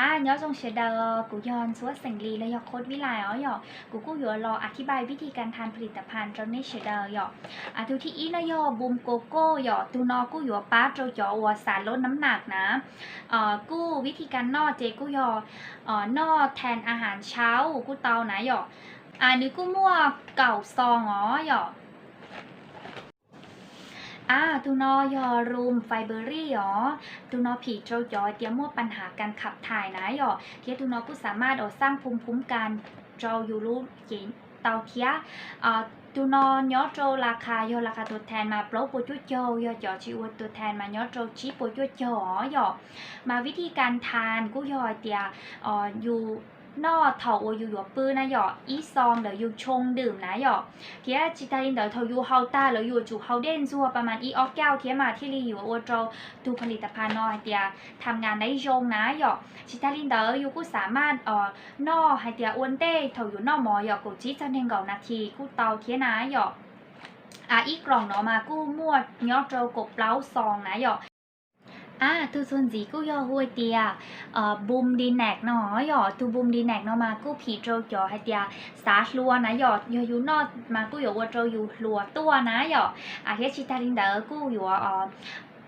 À, nhớ trong sẽ đờ của Yon suốt sành lì là yọ cốt vi lại ó yọ của cô yọ rọ ออธิบายวิธีการทานผลิตภัณฑ์จนในเชเดอร์ยออะทุที่อีนะยอบูมโกโก้ยอตูนอกู้ยอป้าโจยอวัวสารลดน้ำหนักนะเอ่อกู้วิธีการนอเจกู้ยอเอ่อนอแทนอาหารเช้ากู้เตานะยออะนึกกู้มั่วเก่าซองอ๋อยอ อ่าตูนอยอรูมไฟเบอรี่หรอตูนอผีโจยอเตียมั่วปัญหาการขับถ่ายนะหยอเทียตูนอกูสามารถเอาสร้างภูมิคุ้มกันโจยูรูเจนเตาเทียอ่าตูนอยอโจราคายอราคาตัวแทนมาโปรโปรจุโจยอจอชิวตัวแทนมายอโจชิโปรจุโจหยอมาวิธีการทานกูยอเตียอ่ออยู่ นอเถาออยู่หยวปื้อนะหยออีซองเดี๋ยวอยู่ชงดื่มนะหยอเทียจิตาลินเดอร์เทายูเฮาต้าแล้วอยู่จูเฮาเด่นซัวประมาณอีออกแก้วเทียมาที่รีอยู่อวโจดูผลิตภัณฑ์นอให้เตียทำงานได้ยงนะหยอจิตาลินเดอร์อยู่กูสามารถเอ่อนอให้เตียอ้วนเต้เทาอยู่นอหมอหยอกูจิจันเทงเก่านาทีกูเตาเทียนะหยออะอีกล่องเนาะมากู้มั่วยอโจกบเล้าซองนะหยอก อ่า tu xuân gì cũng do hôi tia ờ bùm đi nẹt nó dọ tu bùm đi nẹt nó mà cũng ผีโจจอให้เตียสาลัวนะหยอดยอยู่นอมากูอยู่ว่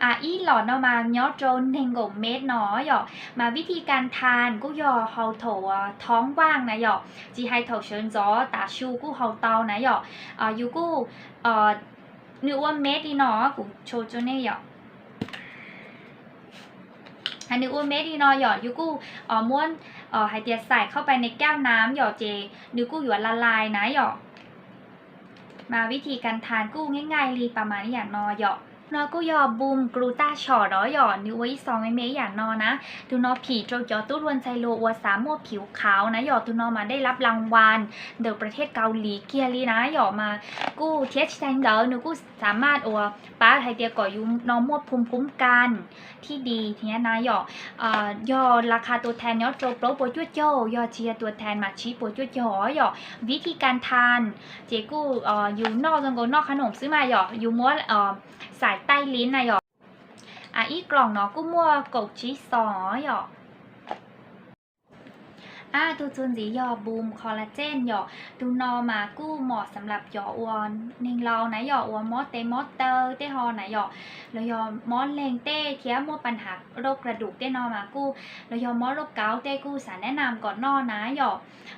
อะปรี้กระเปล่าอท้ายหรือนออากูอยู่ว่าโจอยู่มัวดามัวจอตัวได้นอนนะโจนเทนที่กูยอดโจชีโปรจุโจยออะอีหลอดเนาะมายอดโจเนงเม็ดเนาะยอกมาวิธีการทานกูยอเฮาโถท้องว่างนะหยอกจีให้โถเชิญจอตาชูกูเฮาเตานะหยอกอะยูกูเอ่อนึกว่าเม็ดดีเนาะกูโชว์จนเนี่ยยอกอันนี้อ้วนเม็ดีนอหยอดยูกูเอ่อม้วนอ่อไฮเตียใส่เข้าไปในแก้วน้ำหยอดเจนึกูหยวนละลายนะหยอดมาวิธีการทานกู้ง่ายๆรีประมาณนี้อย่างนอหยอด นอกูยอบูมกรูตาชอดอหยอดนิ้วไว้ซองไม่เมอย่างนอนะดูนอผีโจจอตู้รวนไซโลอวสามมวผิวขาวนะหยอดตูนอมาได้รับรางวัลเดอประเทศเกาหลีเกียรีนะหยอดมากู้เทียชแทงเดอหนูกู้สามารถอัวป้าไฮเตียก่อยุนอมวดภูมิคุ้มกันที่ดีทีนี้นะหยอเอ่อยอราคาตัวแทนยอโจโปรโปรจุดโจยอเชียร์ตัวแทนมาชีโปรจุดโจยอวิธีการทาน เจกูเอ่ออยู่นอกจังโกนอกขนมซื้อมาหยออยู่ม้วนเอ่อ สายใต้ลิ้นนะหยออะอีกกล่องเนาะกูมัวกกชีซอหยอ อาตัวจุนสีหยอบูมคอลลาเจนหยอดูนอมากู้เหมาะสำหรับหยออวนเนงเรานหยออวนมอเตมอเตอร์เตฮอนหยอแล้วยอมมอนเลงเต้เทียมัวปัญหาโรคกระดูกเต้นอมากู้แล้วยอมมอโรคเกาต์เต้กู้สารแนะนำก่อนนอนะหยอ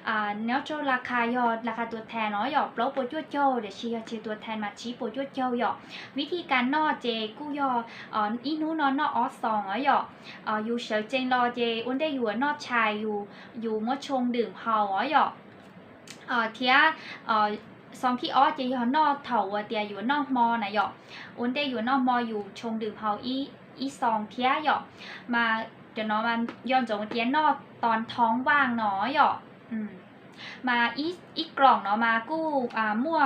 อ่าเนื้อโจราคายอราคาตัวแทนเนาะหยอโปรโปรจั่วโจเดี๋ยวชียชีตัวแทนมาชี้โปรจั่วโจหยอวิธีการนอเจกู้ยออ่อีนู้นอนอออสองอ๋อหยออ่อยู่เฉยเจงรอเจอุ้นได้อยู่นอชายอยู่อยู่มดชงดื่มเฮาอ๋อหยออ่าเทียอ่าซองที่ออจะยู่นอกเถาวัวเตียอยู่นอกมอนะหยอกอุนเตอยู่นอกมออยู่ชงดื่มเฮาอีอีซองเทียหยอกมาเดี๋ยวเนาะมันย้อนจงเตียนอกตอนท้องว่างเนาะหยอกอืมมาอีอีกล่องเนาะมากู้อ่ามั่ว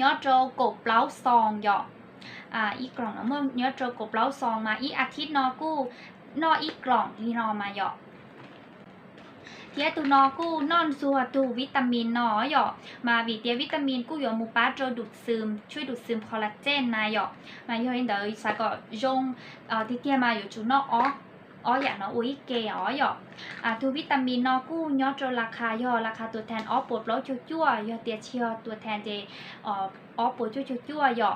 ยอดโจกบเล้าซองหยอกอ่าอีกล่องเนาะมั่วยอดโจกบเล้าซองมาอีอาทิตย์นากู้นออีกล่องที่นอมาหยอก เทียตูนอกู้นอนซัวตูวิตามินนอหยอมาวีเตียวิตามินกู้หยอมูป้าโจดูดซึม ช่วยดูดซึมคอลลาเจนนายหยอมาโยนเดอร์สากอยงเอ่อที่เตียมาอยู่จูนอออ๋ออย่างเนาะอุ้ยเกอ๋อหยออ่าทูวิตามินนอกู้ยอโจราคายอราคาตัวแทนอ๋อปวดร้อยจั่วๆยอเตียเชียวตัวแทนเจอ๋ออ๋อปวดจั่วๆหยอ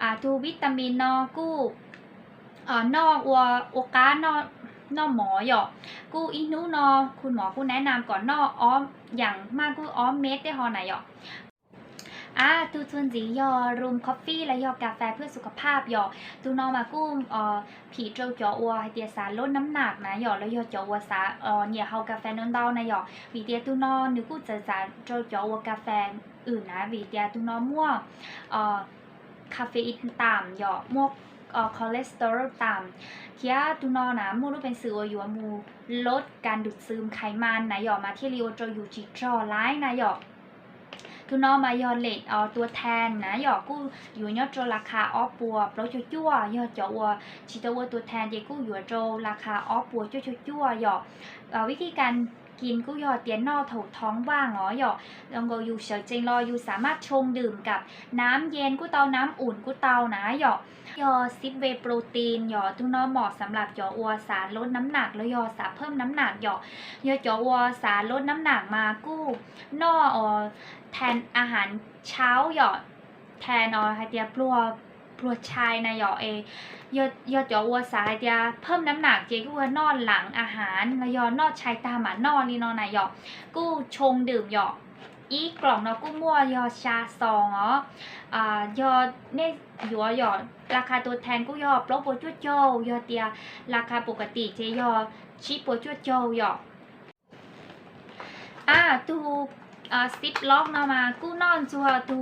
อ่าทูวิตามินนอกู้อ่อนอกวัวโอกานอก นอหมอหยอกกูอีนูนอ คุณหมอกูแนะนำก่อนนออ้อมอย่างมากกูอ้อมเม็ดได้ฮอไหนหยอกอ่าตูทุนจียอรูมคอฟฟี่และยอกาแฟเพื่อสุขภาพหยอตูนอมากู้เอ่อผีโจจออัวให้เตียสารลดน้ำหนักนะหยอแล้วยอจออัวสาเอ่อเนี่ยเฮากาแฟนนเดานะหยอวีเตียตูนอนึกกูจะสารโจจออัวกาแฟอื่นนะวีเตียตูนอมั่วเอ่อคาเฟอีนต่ำหยอมั่วเอ่อคอเลสเตอรอลต่ำเทียตูนอนะมูรู้เป็นสื่ออยู่ว่ามูลดการดูดซึมไขมันนะหยอกมาที่ริโอโจยูจิจอไลน์นะหยอกทุนอมายอนเลดเอาตัวแทนนะหยอกู้อยู่ยอดโจราคาออปัวโปรจั่วจั่วยอดจอวัวชิตวัวตัวแทนเจกู้อยู่โจราคาออปัวจั่วจั่วจั่วหยอเอ่อวิธีการ กินกู้ยอเตียนนอถูกท้องว่างอ๋อหยอลองก็อยู่เฉยจริงรออยู่สามารถชงดื่มกับน้ำเย็นกู้เตาน้ำอุ่นกู้เตานะหยอยอซิปเวโปรตีนหยอทุนอเหมาะสำหรับหยออัวสารลดน้ำหนัก แล้วยอสารเพิ่มน้ำหนักหยอยอจอวัวสารลดน้ำหนักมากู้ นออแทนอาหารเช้าหยอแทนออไฮเดียปลัว ปลัวชายนะหยอเอยอดยอดจอวัวสายเดียเพิ่มน้ำหนักเจกูว่านอนหลังอาหารแล้วยอนอดชายตามอนอนลีนอนไหนหยอกู้ชงดื่มหยออีกล่องเนาะกู้มั่วยอชาซองอ๋ออ่ายอเนี่ยหยัวหยอดราคาตัวแทนกู้ยอปลบปัวจุดโจยอเตียราคาปกติเจยอชิปัวจุดโจหยออ่าตู ซิปล็อกเนาะมากู้นอนชัวดู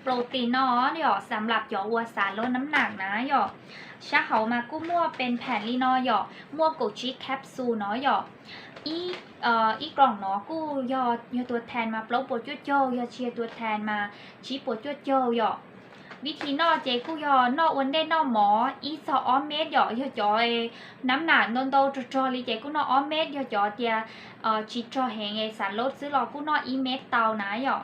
โปรตีนเนาะเดี๋ยวสำหรับหยอวัวสารลดน้ำหนักนะหยอชาเขามากู้มั่วเป็นแผ่นลีเนอหยอมั่วโกชิแคปซูลเนาะหยออีเอ่ออีกล่องเนาะกู้ยอยอตัวแทนมาโปรโปรจุดโจยอเชียตัวแทนมาชี้โปรจุดโจหยอ วิธีนอเจกู้ยอนอวันเด้นอหมออีซอออมเมดหยอยอจอยน้ำหนักนนโตจจอลีเจกู้นอออมเมดยอจอเตีย ờ chỉ cho hệ ngày sản lốt giữ lò cũng nó y mét tàu ná nhở